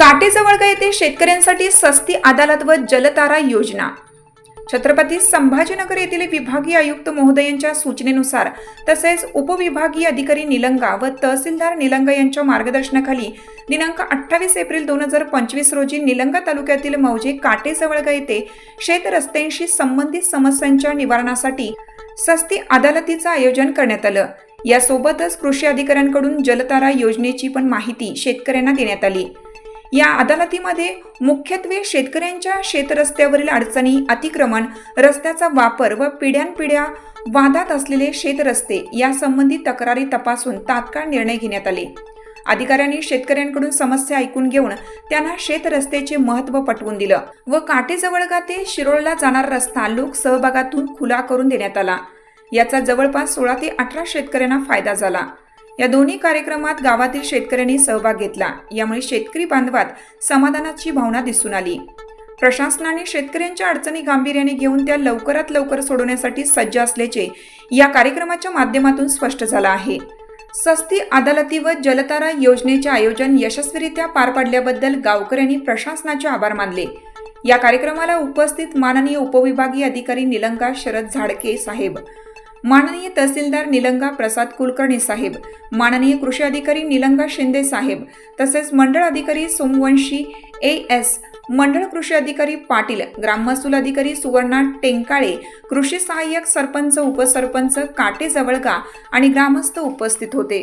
काटेजवळगा येथे शेतकऱ्यांसाठी सस्ती अदालत व जलतारा योजना. छत्रपती संभाजीनगर येथील विभागीय आयुक्त महोदयांच्या सूचनेनुसार तसेच उपविभागीय अधिकारी निलंगा व तहसीलदार निलंगा यांच्या मार्गदर्शनाखाली दिनांक अठ्ठावीस एप्रिल दोन हजार पंचवीस रोजी निलंगा तालुक्यातील मौजे काटेजवळगा येथे शेत रस्त्यांशी संबंधित समस्यांच्या निवारणासाठी सस्ती अदालतीचं आयोजन करण्यात आलं. यासोबतच कृषी अधिकाऱ्यांकडून जलतारा योजनेची पण माहिती शेतकऱ्यांना देण्यात आली. या अदालतीमध्ये मुख्यत्वे शेतकऱ्यांच्या शेतरस्त्यावरील अडचणी अतिक्रमण रस्त्याचा वापर व पिढ्यानपिढ्या वादात असलेले शेतरस्ते यासंबंधी तक्रारी तपासून तात्काळ निर्णय घेण्यात आले. अधिकाऱ्यांनी शेतकऱ्यांकडून समस्या ऐकून घेऊन त्यांना शेतरस्त्याचे महत्त्व पटवून दिलं व काटेजवळगा ते शिरोळला जाणारा रस्ता लोक सहभागातून खुला करून देण्यात आला. याचा जवळपास सोळा ते अठरा शेतकऱ्यांना फायदा झाला. या दोन्ही कार्यक्रमात गावातील शेतकऱ्यांनी सहभाग घेतला. यामुळे शेतकरी बांधवात समाधानाची भावना दिसून आली. प्रशासनाने शेतकऱ्यांच्या अडचणी गांभीर्याने घेऊन त्या लवकरात लवकर सोडवण्यासाठी सज्ज असल्याचे या कार्यक्रमाच्या माध्यमातून स्पष्ट झालं आहे. सस्ती अदालती व जलतारा योजनेचे आयोजन यशस्वीरित्या पार पाडल्याबद्दल गावकऱ्यांनी प्रशासनाचे आभार मानले. या कार्यक्रमाला उपस्थित माननीय उपविभागीय अधिकारी निलंगा शरद झाडके साहेब माननीय तहसीलदार निलंगा प्रसाद कुलकर्णी साहेब माननीय कृषी अधिकारी निलंगा शिंदे साहेब तसेच मंडळ अधिकारी सोमवंशी ए एस मंडळ कृषी अधिकारी पाटील ग्राममहसूल अधिकारी सुवर्णा टेंकाळे कृषी सहाय्यक सरपंच उपसरपंच काटे जवळगा आणि ग्रामस्थ उपस्थित होते.